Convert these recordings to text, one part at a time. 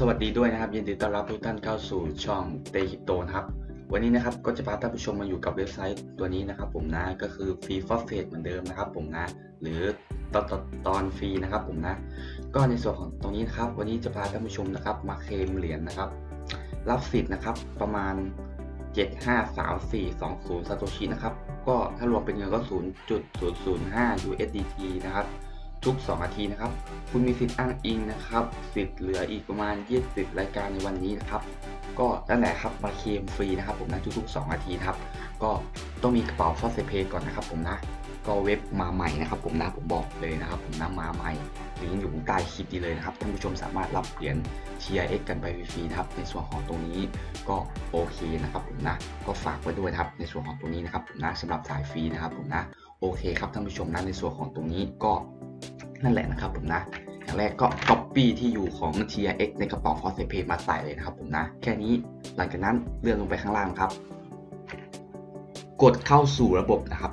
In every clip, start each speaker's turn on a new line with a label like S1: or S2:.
S1: สวัสดีด้วยนะครับ ยินดีต้อนรับทุกท่านเข้าสู่ช่องเตฮิโตนะครับ วันนี้นะครับก็จะพาท่านผู้ชมมาอยู่กับเว็บไซต์ตัวนี้นะครับ ผมนะก็คือฟรีฟอสเฟตเหมือนเดิมนะครับ ผมนะ หรือตอนตอนตอนฟรีนะครับ ผมนะ ก็ในส่วนของตรงนี้นะครับ วันนี้จะพาท่านผู้ชมนะครับ มาเคลมเหรียญนะครับ รับสิทธิ์นะครับประมาณ 753420ซาโตชินะครับก็ถ้ารวมเป็นเงินก็ 0.005 USDT นะครับ ทุก 2 นาทีนะครับ คุณมีสิทธิ์อ้างอิงนะครับ สิทธิ์เหลืออีกประมาณ 20 รายการในวันนี้นะครับ ก็นั่นแหละครับมาเคลมฟรีนะครับผมนะทุกๆ 2 นาทีนะครับ ก็ต้องมีกระเป๋าฟอสเซเพย์ก่อนนะครับผมนะ ก็เว็บมาใหม่นะครับ ผมนะผมบอกเลยนะครับ ผมนะมาใหม่ลิงก์อยู่ใต้คลิปนี้เลยนะครับท่านผู้ชมสามารถรับเหรียญ TRX กันไปฟรีนะครับ ในส่วนของตรงนี้ก็โอเคนะครับผมนะก็ฝากไว้ด้วยครับในส่วนของตรงนี้นะครับผมนะสำหรับสายฟรีนะครับผมนะโอเคครับท่านผู้ชมนะในส่วนของตรงนี้ก็นั่นแหละนะครับผมนะอย่างแรกก็ copy ที่อยู่ของ TRX ในกระเป๋า f o s t Pay มาใส่เลยนะครับผมนะ แค่นี้หลังจากนั้นเลื่อนลงไปข้างล่างครับ กดเข้าสู่ระบบนะครับ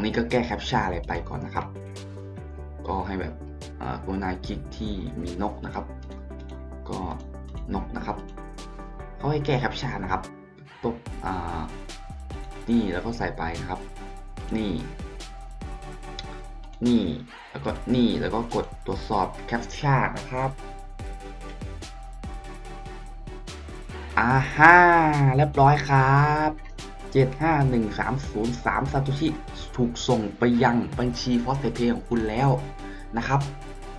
S1: รงนี้ก็แก้แคปชั่นอะไรไปก่อนนะครับ ก็ให้แบบเอ่อกรุณาคลิกที่มีนกนะครับ ก็นกนะครับเขาให้แก้แคปชั่นนะครับปุ๊บอ่านี่แล้วก็ใส่ไปนะครับ นี่ นี่แล้วก็นี่แล้วก็กดตรวจสอบแคปชั่นนะครับอ่าฮ่าเรียบร้อยครับ 751303ซาโตชิถูกส่งไปยังบัญชีฟอสเฟเพของคุณแล้วนะครับ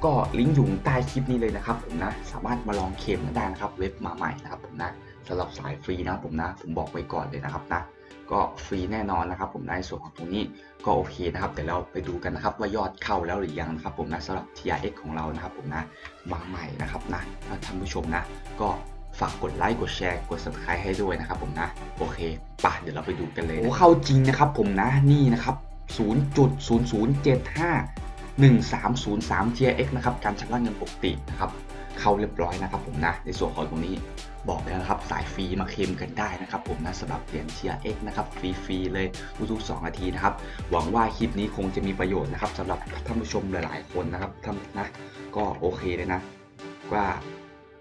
S1: ก็ลิงก์อยู่ใต้คลิปนี้เลยนะครับผมนะ สามารถมาลองเคลมกันได้นะครับ เว็บมาใหม่นะครับผมนะสำหรับสายฟรีนะผมนะ ผมบอกไว้ก่อนเลยนะครับนะก็ฟรีแน่นอนนะครับ ผมในส่วนของตรงนี้ก็โอเคนะครับเดี๋ยวเราไปดูกันนะครับ ว่ายอดเข้าแล้วหรือยังนะครับผมนะสำหรับ TRX ของเรานะครับผมนะมาใหม่นะครับนะท่านผู้ชมนะก็ ฝากกดไลค์กดแชร์กด subscribe ให้ด้วยนะครับผมนะ โอเคป่ะเดี๋ยวเราไปดูกันเลยโอ้เข้าจริงนะครับผมนะนี่นะครับ 0.0075 1303 TRX นะครับการชำระเงินปกตินะครับเข้าเรียบร้อยนะครับผมนะในส่วนของตรงนี้บอกแล้วนะครับสายฟรีมาเคลมกันได้นะครับผมนะสำหรับเหรียญ TRX นะครับฟรีๆเลยทุกๆ2นาทีนะครับหวังว่าคลิปนี้คงจะมีประโยชน์นะครับสำหรับท่านผู้ชมหลายๆ คนนะครับท่านนะก็โอเคเลยนะว่า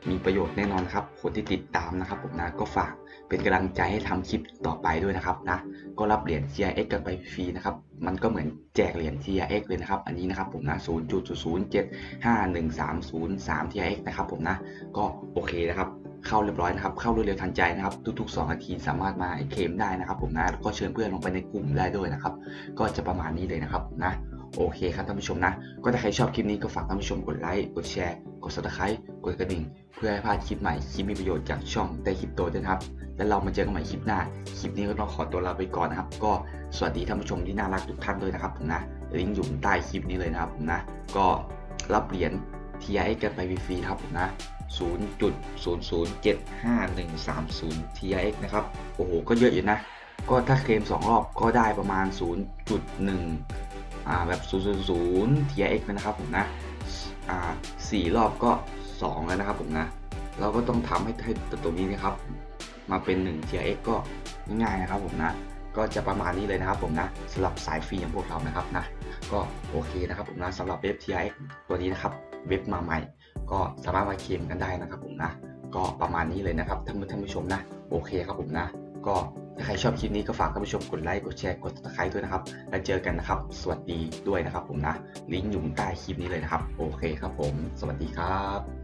S1: มีประโยชน์แน่นอนครับ คนที่ติดตามนะครับผมนะก็ฝากเป็นกำลังใจให้ทำคลิปต่อไปด้วยนะครับนะก็รับเหรียญ TRX กันไปฟรีนะครับ มันก็เหมือนแจกเหรียญ TRX เลยนะครับ อันนี้นะครับผมนะ 0.0751303 TRX นะครับผมนะ ก็โอเคนะครับเข้าเรียบร้อยนะครับ เข้ารวดเร็วทันใจนะครับ ทุกๆ 2 นาทีสามารถมาเคมได้นะครับ ผมนะแล้วก็เชิญเพื่อนลงไปในกลุ่มได้ด้วยนะครับ ก็จะประมาณนี้เลยนะครับนะ โอเคครับท่านผู้ชมนะ ก็ถ้าใครชอบคลิปนี้ก็ฝากท่านผู้ชมกดไลค์ กดแชร์ กด subscribe กดกระดิ่ง เพื่อให้พลาดคลิปใหม่ คลิปมีประโยชน์จากช่องเตคริปโตด้วยครับ แล้วเรามาเจอกันใหม่คลิปหน้า คลิปนี้ก็ต้องขอตัวลาไปก่อนนะครับ ก็สวัสดีท่านผู้ชมที่น่ารักทุกท่านด้วยนะครับผมนะลิงก์อยู่ใต้คลิปนี้เลยนะครับผมนะ ก็รับเหรียญ TRX กันไปฟรีครับผมนะ0.00751330 TRX นะครับ โอ้โห ก็เยอะอยู่นะ ก็ถ้าเคลม 2 รอบก็ได้ประมาณ 0.1 อ่า แบบ 000 TRX นะครับผมนะ อ่าสี่รอบก็ 2 แล้วนะครับผมนะ เราก็ต้องทำให้ให้ตัวตรงนี้นะครับ มาเป็น1 TRX ก็ง่ายนะครับผมนะก็จะประมาณนี้เลยนะครับผมนะสำหรับสายฟรีอย่างพวกเรานะครับนะก็โอเคนะครับผมนะสำหรับเว็บ TRX ตัวนี้นะครับเว็บมาใหม่ ก็สามารถมาเคลมกันได้นะครับผมนะ ก็ประมาณนี้เลยนะครับท่านผู้ชมนะ โอเคครับผมนะ ก็ ถ้าใครชอบคลิปนี้ก็ฝากท่านผู้ชมกดไลค์ กดแชร์ กดติดตามด้วยนะครับ แล้วเจอกันนะครับ สวัสดีด้วยนะครับผมนะ ลิงก์อยู่ใต้คลิปนี้เลยนะครับ โอเคครับผม สวัสดีครับ